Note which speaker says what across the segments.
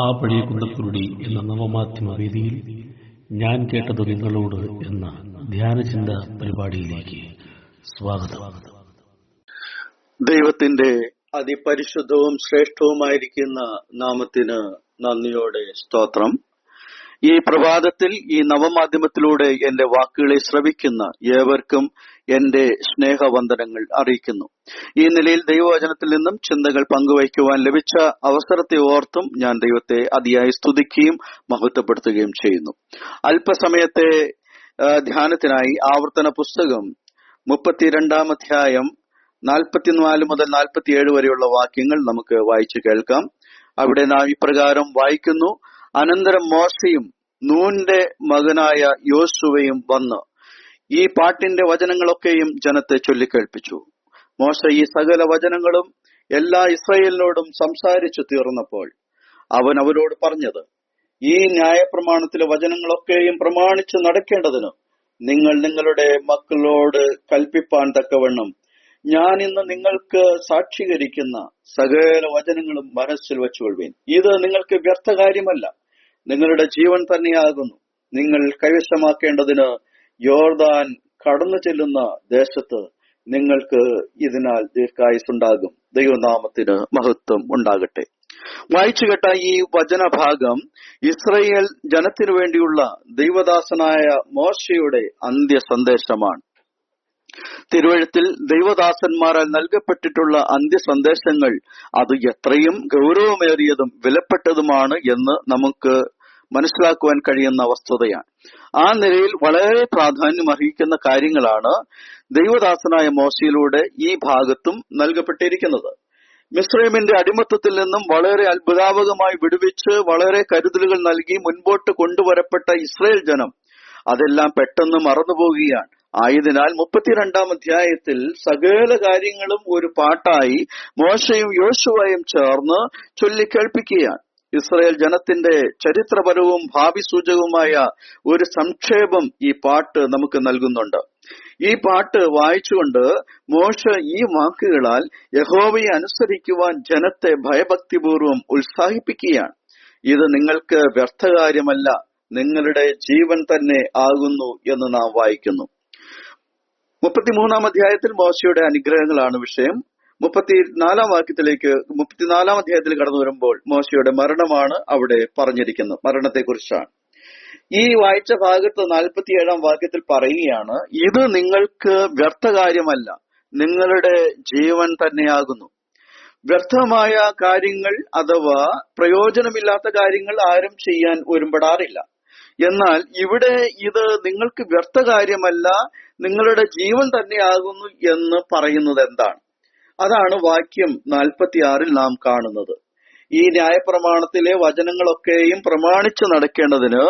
Speaker 1: ആ പഴയ കുണ്ടക്കുരുടി എന്ന നവമാധ്യമ വേദിയിൽ ഞാൻ കേട്ടത് നിങ്ങളോട് എന്ന ധ്യാനചിന്ത പരിപാടിയിലേക്ക് സ്വാഗതം
Speaker 2: ദൈവത്തിന്റെ അതിപരിശുദ്ധവും ശ്രേഷ്ഠവുമായിരിക്കുന്ന നാമത്തിന് നന്ദിയോടെ സ്തോത്രം ഈ പ്രഭാതത്തിൽ ഈ നവമാധ്യമത്തിലൂടെ എന്റെ വാക്കുകളെ ശ്രവിക്കുന്ന ഏവർക്കും എന്റെ സ്നേഹവന്ദനങ്ങൾ അറിയിക്കുന്നു ഈ നിലയിൽ ദൈവവചനത്തിൽ നിന്നും ചിന്തകൾ പങ്കുവയ്ക്കുവാൻ ലഭിച്ച അവസരത്തെ ഓർത്തും ഞാൻ ദൈവത്തെ അതിയായി സ്തുതിക്കുകയും മഹത്വപ്പെടുത്തുകയും ചെയ്യുന്നു അല്പസമയത്തെ ധ്യാനത്തിനായി ആവർത്തന പുസ്തകം മുപ്പത്തിരണ്ടാം അധ്യായം നാൽപ്പത്തിനാല് മുതൽ നാൽപ്പത്തിയേഴ് വരെയുള്ള വാക്യങ്ങൾ നമുക്ക് വായിച്ചു കേൾക്കാം അവിടെ നാം ഇപ്രകാരം വായിക്കുന്നു അനന്തരം മോശയും നൂന്റെ മകനായ യോസുവയും വന്ന് ഈ പാട്ടിന്റെ വചനങ്ങളൊക്കെയും ജനത്തെ ചൊല്ലിക്കേൾപ്പിച്ചു മോശ ഈ സകല വചനങ്ങളും എല്ലാ ഇസ്രയേലിനോടും സംസാരിച്ചു തീർന്നപ്പോൾ അവൻ അവരോട് പറഞ്ഞത് ഈ ന്യായപ്രമാണത്തിലെ വചനങ്ങളൊക്കെയും പ്രമാണിച്ചു നടക്കേണ്ടതിന് നിങ്ങൾ നിങ്ങളുടെ മക്കളോട് കൽപ്പിപ്പാൻ തക്കവണ്ണം ഞാൻ ഇന്ന് നിങ്ങൾക്ക് സാക്ഷീകരിക്കുന്ന സകല വചനങ്ങളും മനസ്സിൽ വെച്ചുകൊള്ളുവേൻ ഇത് നിങ്ങൾക്ക് വ്യർത്ഥകാര്യമല്ല കാര്യമല്ല നിങ്ങളുടെ ജീവൻ തന്നെയാകുന്നു നിങ്ങൾ കൈവശമാക്കേണ്ടതിന് യോർദാൻ കടന്നു ചെല്ലുന്ന ദേശത്ത് നിങ്ങൾക്ക് ഇതിനാൽ ദീർഘായുസുണ്ടാകും ദൈവനാമത്തിന് മഹത്വം ഉണ്ടാകട്ടെ വായിച്ചു കേട്ട ഈ വചനഭാഗം ഇസ്രയേൽ ജനത്തിനു വേണ്ടിയുള്ള ദൈവദാസനായ മോശയുടെ അന്ത്യ സന്ദേശമാണ് തിരുവഴുത്തിൽ ദൈവദാസന്മാരാൽ നൽകപ്പെട്ടിട്ടുള്ള അന്ത്യസന്ദേശങ്ങൾ അത് എത്രയും ഗൗരവമേറിയതും വിലപ്പെട്ടതുമാണ് എന്ന് നമുക്ക് മനസ്സിലാക്കുവാൻ കഴിയുന്ന വസ്തുതയാണ് ആ നിലയിൽ വളരെ പ്രാധാന്യം അർഹിക്കുന്ന കാര്യങ്ങളാണ് ദൈവദാസനായ മോശയിലൂടെ ഈ ഭാഗത്തും നൽകപ്പെട്ടിരിക്കുന്നത് മിശ്രീമിന്റെ അടിമത്തത്തിൽ നിന്നും വളരെ അത്ഭുതാവകമായി വിടുവിച്ച് വളരെ കരുതലുകൾ നൽകി മുൻപോട്ട് കൊണ്ടുവരപ്പെട്ട ഇസ്രയേൽ ജനം അതെല്ലാം പെട്ടെന്ന് മറന്നുപോകുകയാണ് ആയതിനാൽ മുപ്പത്തിരണ്ടാം അധ്യായത്തിൽ സകല കാര്യങ്ങളും ഒരു പാട്ടായി മോശയും യോശുവയും ചേർന്ന് ചൊല്ലിക്കേൾപ്പിക്കുകയാണ് ഇസ്രയേൽ ജനത്തിന്റെ ചരിത്രപരവും ഭാവി സൂചകവുമായ ഒരു സംക്ഷേപം ഈ പാട്ട് നമുക്ക് നൽകുന്നുണ്ട് ഈ പാട്ട് വായിച്ചുകൊണ്ട് മോശ ഈ വാക്കുകളാൽ യഹോവയെ അനുസരിക്കുവാൻ ജനത്തെ ഭയഭക്തിപൂർവം ഉത്സാഹിപ്പിക്കുകയാണ് ഇത് നിങ്ങൾക്ക് വ്യർത്ഥകാര്യമല്ല നിങ്ങളുടെ ജീവൻ തന്നെ ആകുന്നു എന്ന് നാം വായിക്കുന്നു മുപ്പത്തിമൂന്നാം അധ്യായത്തിൽ മോശയുടെ അനുഗ്രഹങ്ങളാണ് വിഷയം മുപ്പത്തിനാലാം വാക്യത്തിലേക്ക് മുപ്പത്തിനാലാം അധ്യായത്തിൽ കടന്നു വരുമ്പോൾ മോശയുടെ മരണമാണ് അവിടെ പറഞ്ഞിരിക്കുന്നത് മരണത്തെക്കുറിച്ചാണ് ഈ വായിച്ച ഭാഗത്ത് നാൽപ്പത്തിയേഴാം വാക്യത്തിൽ പറയുകയാണ് ഇത് നിങ്ങൾക്ക് വ്യർത്ഥകാര്യമല്ല നിങ്ങളുടെ ജീവൻ തന്നെയാകുന്നു വ്യർത്ഥമായ കാര്യങ്ങൾ അഥവാ പ്രയോജനമില്ലാത്ത കാര്യങ്ങൾ ആരും ചെയ്യാൻ ഒരുമ്പെടാറില്ല എന്നാൽ ഇവിടെ ഇത് നിങ്ങൾക്ക് കാര്യമല്ല നിങ്ങളുടെ ജീവൻ തന്നെയാകുന്നു എന്ന് പറയുന്നത് എന്താണ് അതാണ് വാക്യം നാൽപ്പത്തിയാറിൽ നാം കാണുന്നത് ഈ ന്യായപ്രമാണത്തിലെ വചനങ്ങളൊക്കെയും പ്രമാണിച്ചു നടക്കേണ്ടതിന്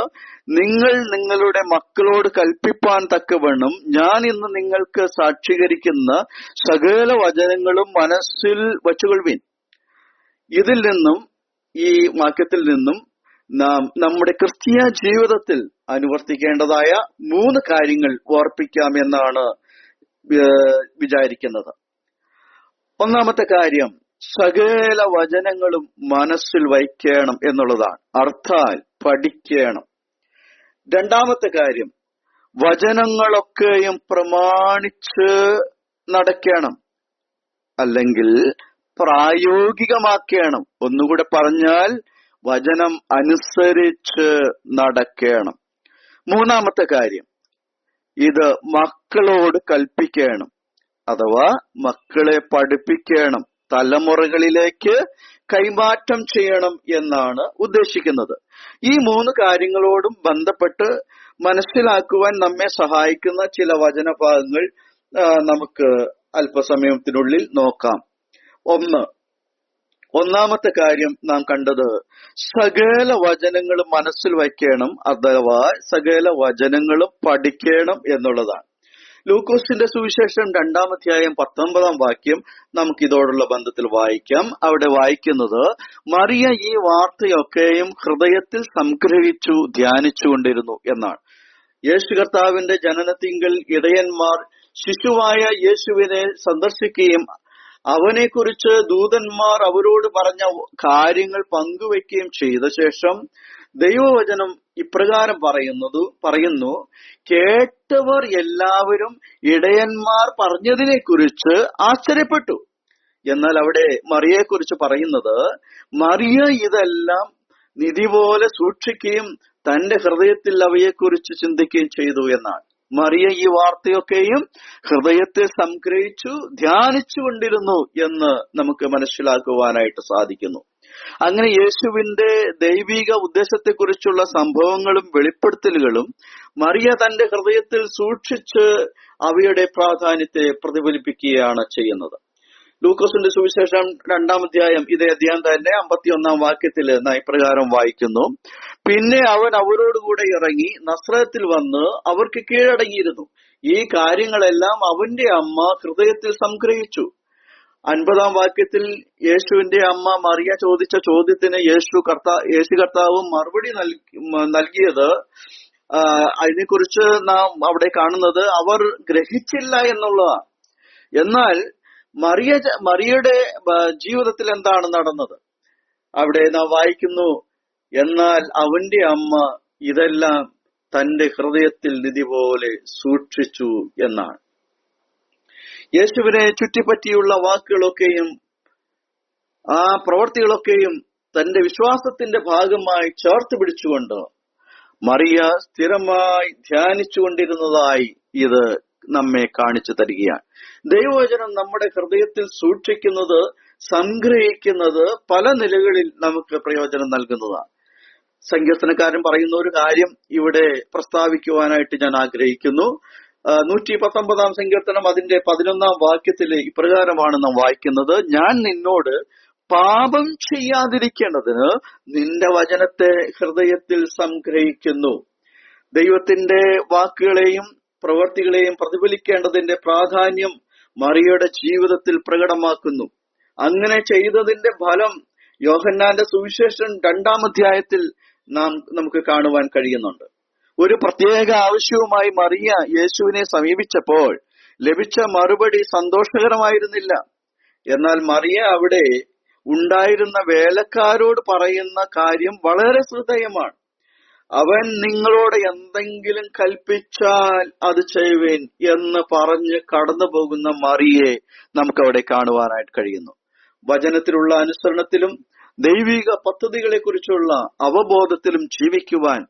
Speaker 2: നിങ്ങൾ നിങ്ങളുടെ മക്കളോട് കൽപ്പിപ്പാൻ തക്കവണ്ണം ഞാൻ ഇന്ന് നിങ്ങൾക്ക് സാക്ഷീകരിക്കുന്ന സകല വചനങ്ങളും മനസ്സിൽ വച്ചുകൊള്ളുവിൻ ഇതിൽ നിന്നും ഈ വാക്യത്തിൽ നിന്നും നാം നമ്മുടെ ക്രിസ്തീയ ജീവിതത്തിൽ അനുവർത്തിക്കേണ്ടതായ മൂന്ന് കാര്യങ്ങൾ എന്നാണ് വിചാരിക്കുന്നത് ഒന്നാമത്തെ കാര്യം സകല വചനങ്ങളും മനസ്സിൽ വയ്ക്കണം എന്നുള്ളതാണ് അർത്ഥാൽ പഠിക്കണം രണ്ടാമത്തെ കാര്യം വചനങ്ങളൊക്കെയും പ്രമാണിച്ച് നടക്കണം അല്ലെങ്കിൽ പ്രായോഗികമാക്കണം ഒന്നുകൂടെ പറഞ്ഞാൽ വചനം അനുസരിച്ച് നടക്കണം മൂന്നാമത്തെ കാര്യം ഇത് മക്കളോട് കൽപ്പിക്കണം അഥവാ മക്കളെ പഠിപ്പിക്കണം തലമുറകളിലേക്ക് കൈമാറ്റം ചെയ്യണം എന്നാണ് ഉദ്ദേശിക്കുന്നത് ഈ മൂന്ന് കാര്യങ്ങളോടും ബന്ധപ്പെട്ട് മനസ്സിലാക്കുവാൻ നമ്മെ സഹായിക്കുന്ന ചില വചനഭാഗങ്ങൾ നമുക്ക് അല്പസമയത്തിനുള്ളിൽ നോക്കാം ഒന്ന് ഒന്നാമത്തെ കാര്യം നാം കണ്ടത് സകല വചനങ്ങളും മനസ്സിൽ വയ്ക്കണം അഥവാ സകല വചനങ്ങളും പഠിക്കണം എന്നുള്ളതാണ് ലൂക്കോസിന്റെ സുവിശേഷം രണ്ടാം പത്തൊമ്പതാം വാക്യം നമുക്ക് ഇതോടുള്ള ബന്ധത്തിൽ വായിക്കാം അവിടെ വായിക്കുന്നത് മറിയ ഈ വാർത്തയൊക്കെയും ഹൃദയത്തിൽ സംഗ്രഹിച്ചു ധ്യാനിച്ചുകൊണ്ടിരുന്നു എന്നാണ് യേശു കർത്താവിന്റെ ജനനത്തിങ്കിൽ ഇടയന്മാർ ശിശുവായ യേശുവിനെ സന്ദർശിക്കുകയും അവനെക്കുറിച്ച് ദൂതന്മാർ അവരോട് പറഞ്ഞ കാര്യങ്ങൾ പങ്കുവെക്കുകയും ചെയ്ത ശേഷം ദൈവവചനം ഇപ്രകാരം പറയുന്നത് പറയുന്നു കേട്ടവർ എല്ലാവരും ഇടയന്മാർ പറഞ്ഞതിനെ കുറിച്ച് ആശ്ചര്യപ്പെട്ടു എന്നാൽ അവിടെ മറിയയെക്കുറിച്ച് പറയുന്നത് മറിയ ഇതെല്ലാം നിധി പോലെ സൂക്ഷിക്കുകയും തന്റെ ഹൃദയത്തിൽ അവയെക്കുറിച്ച് ചിന്തിക്കുകയും ചെയ്തു എന്നാണ് മറിയ ഈ വാർത്തയൊക്കെയും ഹൃദയത്തെ സംഗ്രഹിച്ചു ധ്യാനിച്ചുകൊണ്ടിരുന്നു എന്ന് നമുക്ക് മനസ്സിലാക്കുവാനായിട്ട് സാധിക്കുന്നു അങ്ങനെ യേശുവിന്റെ ദൈവിക ഉദ്ദേശത്തെക്കുറിച്ചുള്ള സംഭവങ്ങളും വെളിപ്പെടുത്തലുകളും മറിയ തന്റെ ഹൃദയത്തിൽ സൂക്ഷിച്ച് അവയുടെ പ്രാധാന്യത്തെ പ്രതിഫലിപ്പിക്കുകയാണ് ചെയ്യുന്നത് ലൂക്കോസിന്റെ സുവിശേഷം രണ്ടാം അധ്യായം ഇതേ അധ്യായം തന്നെ അമ്പത്തിയൊന്നാം വാക്യത്തിൽ ഇപ്രകാരം വായിക്കുന്നു പിന്നെ അവൻ അവരോടുകൂടെ ഇറങ്ങി നസ്രത്തിൽ വന്ന് അവർക്ക് കീഴടങ്ങിയിരുന്നു ഈ കാര്യങ്ങളെല്ലാം അവന്റെ അമ്മ ഹൃദയത്തിൽ സംഗ്രഹിച്ചു അൻപതാം വാക്യത്തിൽ യേശുവിന്റെ അമ്മ മറിയ ചോദിച്ച ചോദ്യത്തിന് യേശു കർത്താ യേശു കർത്താവ് മറുപടി നൽകിയത് അതിനെക്കുറിച്ച് നാം അവിടെ കാണുന്നത് അവർ ഗ്രഹിച്ചില്ല എന്നുള്ളതാണ് എന്നാൽ മറിയ മറിയയുടെ ജീവിതത്തിൽ എന്താണ് നടന്നത് അവിടെ നാം വായിക്കുന്നു എന്നാൽ അവന്റെ അമ്മ ഇതെല്ലാം തന്റെ ഹൃദയത്തിൽ നിധി പോലെ സൂക്ഷിച്ചു എന്നാണ് യേശുവിനെ ചുറ്റിപ്പറ്റിയുള്ള വാക്കുകളൊക്കെയും ആ പ്രവൃത്തികളൊക്കെയും തന്റെ വിശ്വാസത്തിന്റെ ഭാഗമായി ചേർത്ത് പിടിച്ചുകൊണ്ട് മറിയ സ്ഥിരമായി ധ്യാനിച്ചുകൊണ്ടിരുന്നതായി ഇത് നമ്മെ കാണിച്ചു തരികയാണ് ദൈവവചനം നമ്മുടെ ഹൃദയത്തിൽ സൂക്ഷിക്കുന്നത് സംഗ്രഹിക്കുന്നത് പല നിലകളിൽ നമുക്ക് പ്രയോജനം നൽകുന്നതാണ് സങ്കീർത്തനക്കാരൻ പറയുന്ന ഒരു കാര്യം ഇവിടെ പ്രസ്താവിക്കുവാനായിട്ട് ഞാൻ ആഗ്രഹിക്കുന്നു നൂറ്റി പത്തൊമ്പതാം സങ്കീർത്തനം അതിന്റെ പതിനൊന്നാം വാക്യത്തിൽ ഇപ്രകാരമാണ് നാം വായിക്കുന്നത് ഞാൻ നിന്നോട് പാപം ചെയ്യാതിരിക്കേണ്ടതിന് നിന്റെ വചനത്തെ ഹൃദയത്തിൽ സംഗ്രഹിക്കുന്നു ദൈവത്തിന്റെ വാക്കുകളെയും പ്രവർത്തികളെയും പ്രതിഫലിക്കേണ്ടതിന്റെ പ്രാധാന്യം മറിയയുടെ ജീവിതത്തിൽ പ്രകടമാക്കുന്നു അങ്ങനെ ചെയ്തതിന്റെ ഫലം യോഹന്നാന്റെ സുവിശേഷം രണ്ടാം അധ്യായത്തിൽ നാം നമുക്ക് കാണുവാൻ കഴിയുന്നുണ്ട് ഒരു പ്രത്യേക ആവശ്യവുമായി മറിയ യേശുവിനെ സമീപിച്ചപ്പോൾ ലഭിച്ച മറുപടി സന്തോഷകരമായിരുന്നില്ല എന്നാൽ മറിയ അവിടെ ഉണ്ടായിരുന്ന വേലക്കാരോട് പറയുന്ന കാര്യം വളരെ ശ്രദ്ധേയമാണ് അവൻ നിങ്ങളോട് എന്തെങ്കിലും കൽപ്പിച്ചാൽ അത് ചെയ്യുവേൻ എന്ന് പറഞ്ഞ് കടന്നു പോകുന്ന മറിയെ നമുക്ക് അവിടെ കാണുവാനായിട്ട് കഴിയുന്നു വചനത്തിലുള്ള അനുസരണത്തിലും ദൈവിക പദ്ധതികളെ കുറിച്ചുള്ള അവബോധത്തിലും ജീവിക്കുവാൻ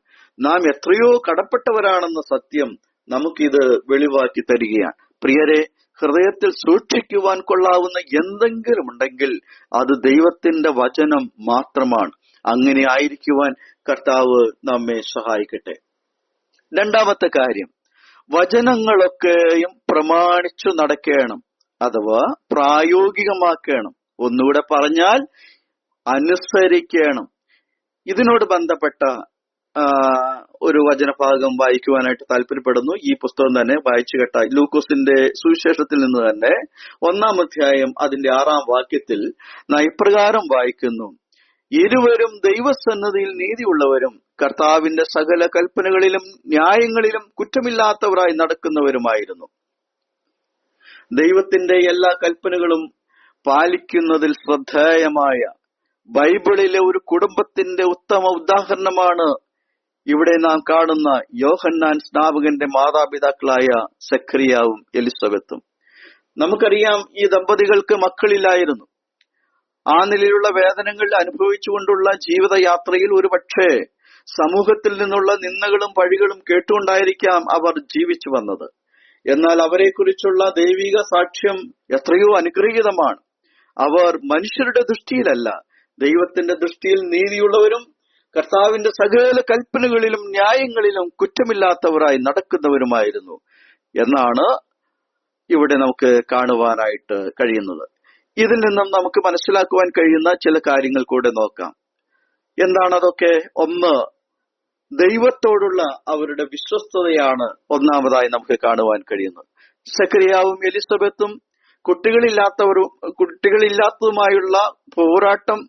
Speaker 2: നാം എത്രയോ കടപ്പെട്ടവരാണെന്ന സത്യം നമുക്കിത് വെളിവാക്കി തരികയാണ് പ്രിയരെ ഹൃദയത്തിൽ സൂക്ഷിക്കുവാൻ കൊള്ളാവുന്ന എന്തെങ്കിലും ഉണ്ടെങ്കിൽ അത് ദൈവത്തിന്റെ വചനം മാത്രമാണ് അങ്ങനെ ആയിരിക്കുവാൻ കർത്താവ് നമ്മെ സഹായിക്കട്ടെ രണ്ടാമത്തെ കാര്യം വചനങ്ങളൊക്കെയും പ്രമാണിച്ചു നടക്കണം അഥവാ പ്രായോഗികമാക്കണം ഒന്നുകൂടെ പറഞ്ഞാൽ അനുസരിക്കണം ഇതിനോട് ബന്ധപ്പെട്ട ഒരു വചനഭാഗം വായിക്കുവാനായിട്ട് താല്പര്യപ്പെടുന്നു ഈ പുസ്തകം തന്നെ വായിച്ചു കേട്ട ലൂക്കോസിന്റെ സുവിശേഷത്തിൽ നിന്ന് തന്നെ ഒന്നാം അധ്യായം അതിന്റെ ആറാം വാക്യത്തിൽ നാം ഇപ്രകാരം വായിക്കുന്നു ഇരുവരും ദൈവസന്നതിയിൽ നീതിയുള്ളവരും കർത്താവിന്റെ സകല കൽപ്പനകളിലും ന്യായങ്ങളിലും കുറ്റമില്ലാത്തവരായി നടക്കുന്നവരുമായിരുന്നു ദൈവത്തിന്റെ എല്ലാ കൽപ്പനകളും പാലിക്കുന്നതിൽ ശ്രദ്ധേയമായ ബൈബിളിലെ ഒരു കുടുംബത്തിന്റെ ഉത്തമ ഉദാഹരണമാണ് ഇവിടെ നാം കാണുന്ന യോഹന്നാൻ സ്നാപകന്റെ മാതാപിതാക്കളായ സക്രിയാവും എലിസബത്തും നമുക്കറിയാം ഈ ദമ്പതികൾക്ക് മക്കളില്ലായിരുന്നു ആ നിലയിലുള്ള വേദനകൾ അനുഭവിച്ചുകൊണ്ടുള്ള ജീവിതയാത്രയിൽ ഒരുപക്ഷേ സമൂഹത്തിൽ നിന്നുള്ള നിന്ദകളും പഴികളും കേട്ടുകൊണ്ടായിരിക്കാം അവർ ജീവിച്ചു വന്നത് എന്നാൽ അവരെക്കുറിച്ചുള്ള ദൈവിക സാക്ഷ്യം എത്രയോ അനുഗ്രഹീതമാണ് അവർ മനുഷ്യരുടെ ദൃഷ്ടിയിലല്ല ദൈവത്തിന്റെ ദൃഷ്ടിയിൽ നീതിയുള്ളവരും കർത്താവിന്റെ സകല കൽപ്പനകളിലും ന്യായങ്ങളിലും കുറ്റമില്ലാത്തവരായി നടക്കുന്നവരുമായിരുന്നു എന്നാണ് ഇവിടെ നമുക്ക് കാണുവാനായിട്ട് കഴിയുന്നത് ഇതിൽ നിന്നും നമുക്ക് മനസ്സിലാക്കുവാൻ കഴിയുന്ന ചില കാര്യങ്ങൾ കൂടെ നോക്കാം എന്താണ് അതൊക്കെ ഒന്ന് ദൈവത്തോടുള്ള അവരുടെ വിശ്വസ്തതയാണ് ഒന്നാമതായി നമുക്ക് കാണുവാൻ കഴിയുന്നത് സക്രിയാവും എലിസബത്തും കുട്ടികളില്ലാത്തവരും കുട്ടികളില്ലാത്തതുമായുള്ള പോരാട്ടം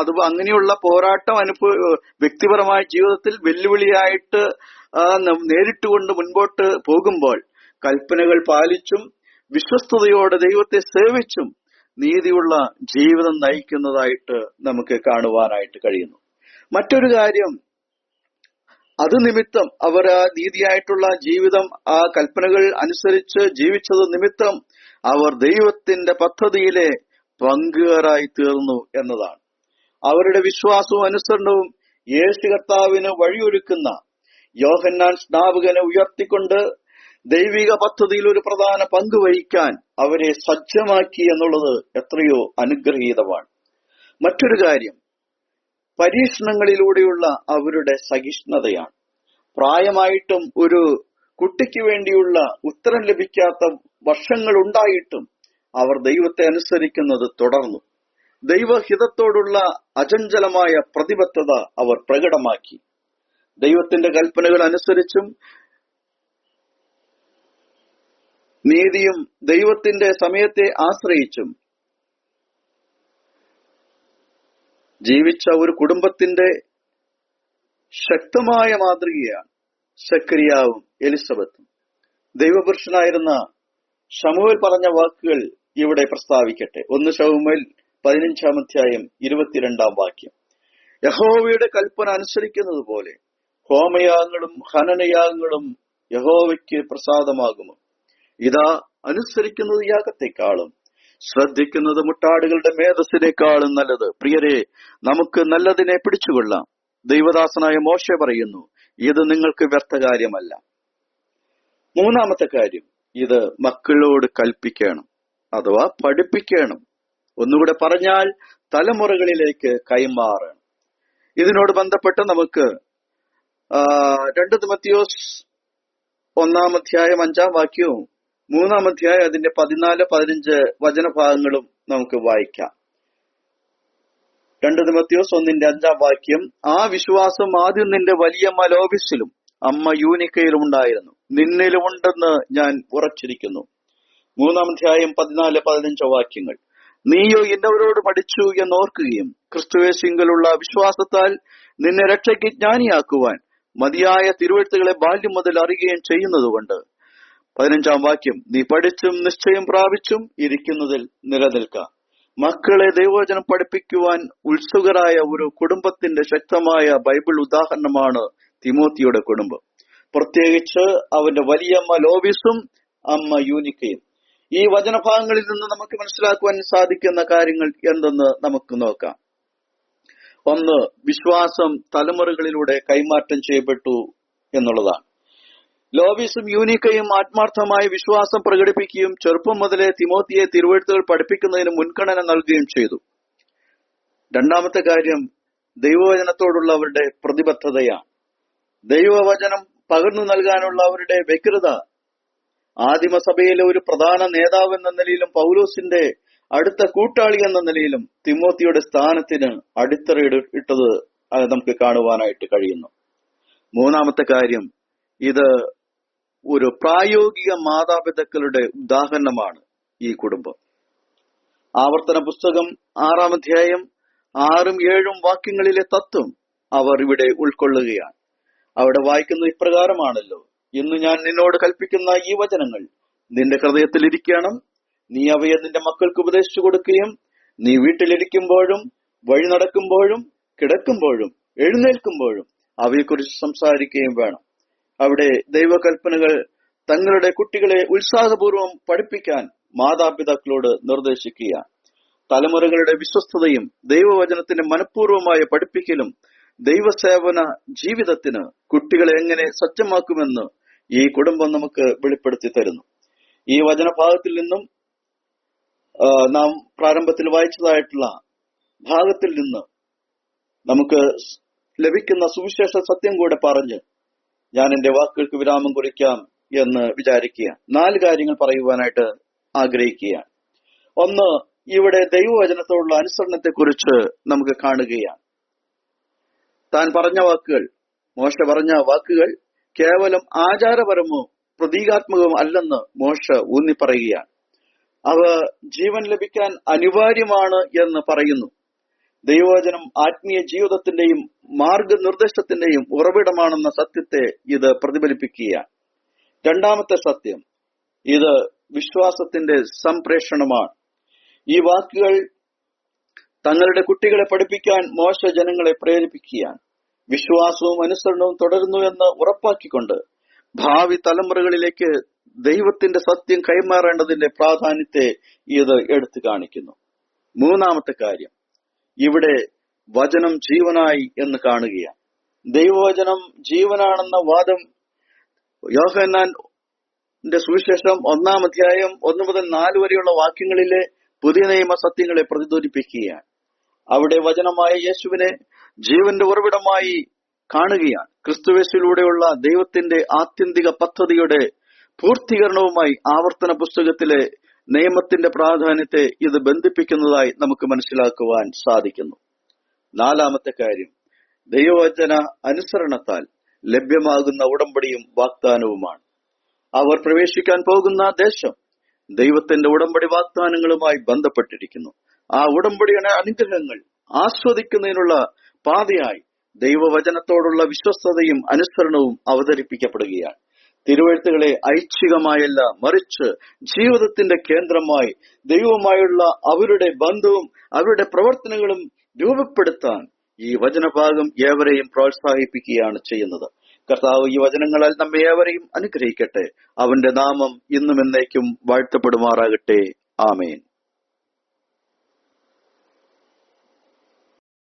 Speaker 2: അത് അങ്ങനെയുള്ള പോരാട്ടം അനുഭവ വ്യക്തിപരമായ ജീവിതത്തിൽ വെല്ലുവിളിയായിട്ട് നേരിട്ടുകൊണ്ട് മുൻപോട്ട് പോകുമ്പോൾ കൽപ്പനകൾ പാലിച്ചും വിശ്വസ്തയോടെ ദൈവത്തെ സേവിച്ചും നീതിയുള്ള ജീവിതം നയിക്കുന്നതായിട്ട് നമുക്ക് കാണുവാനായിട്ട് കഴിയുന്നു മറ്റൊരു കാര്യം അത് നിമിത്തം അവർ ആ നീതിയായിട്ടുള്ള ജീവിതം ആ കൽപ്പനകൾ അനുസരിച്ച് ജീവിച്ചത് നിമിത്തം അവർ ദൈവത്തിന്റെ പദ്ധതിയിലെ പങ്കുകാരായി തീർന്നു എന്നതാണ് അവരുടെ വിശ്വാസവും അനുസരണവും യേശു കർത്താവിന് വഴിയൊരുക്കുന്ന യോഹന്നാൻ സ്നാപകനെ ഉയർത്തിക്കൊണ്ട് ദൈവിക പദ്ധതിയിൽ ഒരു പ്രധാന പങ്ക് വഹിക്കാൻ അവരെ സജ്ജമാക്കി എന്നുള്ളത് എത്രയോ അനുഗ്രഹീതമാണ് മറ്റൊരു കാര്യം പരീക്ഷണങ്ങളിലൂടെയുള്ള അവരുടെ സഹിഷ്ണുതയാണ് പ്രായമായിട്ടും ഒരു കുട്ടിക്ക് വേണ്ടിയുള്ള ഉത്തരം ലഭിക്കാത്ത വർഷങ്ങൾ ഉണ്ടായിട്ടും അവർ ദൈവത്തെ അനുസരിക്കുന്നത് തുടർന്നു ദൈവഹിതത്തോടുള്ള അചഞ്ചലമായ പ്രതിബദ്ധത അവർ പ്രകടമാക്കി ദൈവത്തിന്റെ കൽപ്പനകൾ അനുസരിച്ചും നീതിയും ദൈവത്തിന്റെ സമയത്തെ ആശ്രയിച്ചും ജീവിച്ച ഒരു കുടുംബത്തിന്റെ ശക്തമായ മാതൃകയാണ് സക്രിയാവും എലിസബത്തും ദൈവപുരുഷനായിരുന്ന ഷമുവൽ പറഞ്ഞ വാക്കുകൾ ഇവിടെ പ്രസ്താവിക്കട്ടെ ഒന്ന് ഷമുവിൽ പതിനഞ്ചാം അധ്യായം ഇരുപത്തിരണ്ടാം വാക്യം യഹോവയുടെ കൽപ്പന അനുസരിക്കുന്നത് പോലെ ഹോമയാഗങ്ങളും ഹനനയാഗങ്ങളും യഹോവയ്ക്ക് പ്രസാദമാകുമോ ഇതാ അനുസരിക്കുന്നത് യാഗത്തെക്കാളും ശ്രദ്ധിക്കുന്നത് മുട്ടാടുകളുടെ മേധസ്സിനേക്കാളും നല്ലത് പ്രിയരെ നമുക്ക് നല്ലതിനെ പിടിച്ചുകൊള്ളാം ദൈവദാസനായ മോശ പറയുന്നു ഇത് നിങ്ങൾക്ക് വ്യർത്ഥകാര്യമല്ല മൂന്നാമത്തെ കാര്യം ഇത് മക്കളോട് കൽപ്പിക്കണം അഥവാ പഠിപ്പിക്കണം ഒന്നുകൂടെ പറഞ്ഞാൽ തലമുറകളിലേക്ക് കൈമാറണം ഇതിനോട് ബന്ധപ്പെട്ട് നമുക്ക് രണ്ട് തിമത്തിയോസ് ഒന്നാം അധ്യായം അഞ്ചാം വാക്യവും മൂന്നാം അധ്യായം അതിന്റെ പതിനാല് പതിനഞ്ച് വചനഭാഗങ്ങളും നമുക്ക് വായിക്കാം രണ്ട് ദിവസം ഒന്നിന്റെ അഞ്ചാം വാക്യം ആ വിശ്വാസം ആദ്യം നിന്റെ വലിയ ലോബിസിലും അമ്മ യൂനിക്കയിലും ഉണ്ടായിരുന്നു ഉണ്ടെന്ന് ഞാൻ ഉറച്ചിരിക്കുന്നു മൂന്നാം അധ്യായം പതിനാല് പതിനഞ്ചോ വാക്യങ്ങൾ നീയോ എന്നവരോട് പഠിച്ചു എന്നോർക്കുകയും ക്രിസ്തുവേശിങ്കലുള്ള വിശ്വാസത്താൽ നിന്നെ രക്ഷയ്ക്ക് ജ്ഞാനിയാക്കുവാൻ മതിയായ തിരുവഴുത്തുകളെ ബാല്യം മുതൽ അറിയുകയും ചെയ്യുന്നതുകൊണ്ട് പതിനഞ്ചാം വാക്യം നീ പഠിച്ചും നിശ്ചയം പ്രാപിച്ചും ഇരിക്കുന്നതിൽ നിലനിൽക്ക മക്കളെ ദൈവവചനം പഠിപ്പിക്കുവാൻ ഉത്സുകരായ ഒരു കുടുംബത്തിന്റെ ശക്തമായ ബൈബിൾ ഉദാഹരണമാണ് തിമോത്തിയുടെ കുടുംബം പ്രത്യേകിച്ച് അവന്റെ വലിയമ്മ ലോബിസും അമ്മ യൂനിക്കയും ഈ വചനഭാഗങ്ങളിൽ നിന്ന് നമുക്ക് മനസ്സിലാക്കുവാൻ സാധിക്കുന്ന കാര്യങ്ങൾ എന്തെന്ന് നമുക്ക് നോക്കാം ഒന്ന് വിശ്വാസം തലമുറകളിലൂടെ കൈമാറ്റം ചെയ്യപ്പെട്ടു എന്നുള്ളതാണ് ലോബീസും യൂനിക്കയും ആത്മാർത്ഥമായ വിശ്വാസം പ്രകടിപ്പിക്കുകയും ചെറുപ്പം മുതലേ തിമോത്തിയെ തിരുവഴുത്തുകൾ പഠിപ്പിക്കുന്നതിന് മുൻഗണന നൽകുകയും ചെയ്തു രണ്ടാമത്തെ കാര്യം ദൈവവചനത്തോടുള്ള അവരുടെ പ്രതിബദ്ധതയാണ് ദൈവവചനം പകർന്നു നൽകാനുള്ള അവരുടെ വ്യക്തത ആദിമസഭയിലെ ഒരു പ്രധാന നേതാവ് എന്ന നിലയിലും പൗലോസിന്റെ അടുത്ത കൂട്ടാളി എന്ന നിലയിലും തിമോത്തിയുടെ സ്ഥാനത്തിന് അടിത്തറ ഇട്ടത് നമുക്ക് കാണുവാനായിട്ട് കഴിയുന്നു മൂന്നാമത്തെ കാര്യം ഇത് ഒരു പ്രായോഗിക മാതാപിതാക്കളുടെ ഉദാഹരണമാണ് ഈ കുടുംബം ആവർത്തന പുസ്തകം ആറാം അധ്യായം ആറും ഏഴും വാക്യങ്ങളിലെ തത്വം അവർ ഇവിടെ ഉൾക്കൊള്ളുകയാണ് അവിടെ വായിക്കുന്നത് ഇപ്രകാരമാണല്ലോ ഇന്ന് ഞാൻ നിന്നോട് കൽപ്പിക്കുന്ന ഈ വചനങ്ങൾ നിന്റെ ഹൃദയത്തിൽ ഇരിക്കണം നീ അവയെ നിന്റെ മക്കൾക്ക് ഉപദേശിച്ചു കൊടുക്കുകയും നീ വീട്ടിലിരിക്കുമ്പോഴും വഴി നടക്കുമ്പോഴും കിടക്കുമ്പോഴും എഴുന്നേൽക്കുമ്പോഴും അവയെക്കുറിച്ച് സംസാരിക്കുകയും വേണം അവിടെ ദൈവകൽപ്പനകൾ തങ്ങളുടെ കുട്ടികളെ ഉത്സാഹപൂർവം പഠിപ്പിക്കാൻ മാതാപിതാക്കളോട് നിർദ്ദേശിക്കുക തലമുറകളുടെ വിശ്വസ്തതയും ദൈവവചനത്തിന് മനഃപൂർവമായ പഠിപ്പിക്കലും ദൈവസേവന ജീവിതത്തിന് കുട്ടികളെ എങ്ങനെ സജ്ജമാക്കുമെന്ന് ഈ കുടുംബം നമുക്ക് വെളിപ്പെടുത്തി തരുന്നു ഈ വചനഭാഗത്തിൽ നിന്നും നാം പ്രാരംഭത്തിൽ വായിച്ചതായിട്ടുള്ള ഭാഗത്തിൽ നിന്ന് നമുക്ക് ലഭിക്കുന്ന സുവിശേഷ സത്യം കൂടെ പറഞ്ഞ് ഞാൻ എന്റെ വാക്കുകൾക്ക് വിരാമം കുറിക്കാം എന്ന് വിചാരിക്കുക നാല് കാര്യങ്ങൾ പറയുവാനായിട്ട് ആഗ്രഹിക്കുക ഒന്ന് ഇവിടെ ദൈവവചനത്തോടുള്ള അനുസരണത്തെക്കുറിച്ച് നമുക്ക് കാണുകയാണ് താൻ പറഞ്ഞ വാക്കുകൾ മോശ പറഞ്ഞ വാക്കുകൾ കേവലം ആചാരപരമോ പ്രതീകാത്മകവും അല്ലെന്ന് മോശ ഊന്നി പറയുകയാണ് അവ ജീവൻ ലഭിക്കാൻ അനിവാര്യമാണ് എന്ന് പറയുന്നു ദൈവവചനം ആത്മീയ ജീവിതത്തിന്റെയും മാർഗനിർദ്ദേശത്തിന്റെയും ഉറവിടമാണെന്ന സത്യത്തെ ഇത് പ്രതിഫലിപ്പിക്കുകയാണ് രണ്ടാമത്തെ സത്യം ഇത് വിശ്വാസത്തിന്റെ സംപ്രേഷണമാണ് ഈ വാക്കുകൾ തങ്ങളുടെ കുട്ടികളെ പഠിപ്പിക്കാൻ മോശ ജനങ്ങളെ പ്രേരിപ്പിക്കുകയാണ് വിശ്വാസവും അനുസരണവും തുടരുന്നു എന്ന് ഉറപ്പാക്കിക്കൊണ്ട് ഭാവി തലമുറകളിലേക്ക് ദൈവത്തിന്റെ സത്യം കൈമാറേണ്ടതിന്റെ പ്രാധാന്യത്തെ ഇത് എടുത്തു കാണിക്കുന്നു മൂന്നാമത്തെ കാര്യം ഇവിടെ വചനം ജീവനായി എന്ന് കാണുകയാണ് ദൈവവചനം ജീവനാണെന്ന വാദം യോഹന്നാന്റെ സുവിശേഷം ഒന്നാം അധ്യായം ഒന്ന് മുതൽ നാല് വരെയുള്ള വാക്യങ്ങളിലെ പുതിയ നിയമ സത്യങ്ങളെ പ്രതിധ്വനിപ്പിക്കുകയാണ് അവിടെ വചനമായ യേശുവിനെ ജീവന്റെ ഉറവിടമായി കാണുകയാണ് ക്രിസ്തുവേശിലൂടെയുള്ള ദൈവത്തിന്റെ ആത്യന്തിക പദ്ധതിയുടെ പൂർത്തീകരണവുമായി ആവർത്തന പുസ്തകത്തിലെ നിയമത്തിന്റെ പ്രാധാന്യത്തെ ഇത് ബന്ധിപ്പിക്കുന്നതായി നമുക്ക് മനസ്സിലാക്കുവാൻ സാധിക്കുന്നു നാലാമത്തെ കാര്യം ദൈവവചന അനുസരണത്താൽ ലഭ്യമാകുന്ന ഉടമ്പടിയും വാഗ്ദാനവുമാണ് അവർ പ്രവേശിക്കാൻ പോകുന്ന ദേശം ദൈവത്തിന്റെ ഉടമ്പടി വാഗ്ദാനങ്ങളുമായി ബന്ധപ്പെട്ടിരിക്കുന്നു ആ ഉടമ്പടിയുടെ അനുഗ്രഹങ്ങൾ ആസ്വദിക്കുന്നതിനുള്ള പാതയായി ദൈവവചനത്തോടുള്ള വിശ്വസ്തയും അനുസരണവും അവതരിപ്പിക്കപ്പെടുകയാണ് തിരുവഴുത്തുകളെ ഐച്ഛികമായല്ല മറിച്ച് ജീവിതത്തിന്റെ കേന്ദ്രമായി ദൈവവുമായുള്ള അവരുടെ ബന്ധവും അവരുടെ പ്രവർത്തനങ്ങളും രൂപപ്പെടുത്താൻ ഈ വചനഭാഗം ഏവരെയും പ്രോത്സാഹിപ്പിക്കുകയാണ് ചെയ്യുന്നത് കർത്താവ് ഈ വചനങ്ങളാൽ നമ്മെ ഏവരെയും അനുഗ്രഹിക്കട്ടെ അവന്റെ നാമം ഇന്നും എന്നേക്കും വാഴ്ത്തപ്പെടുമാറാകട്ടെ ആമേൻ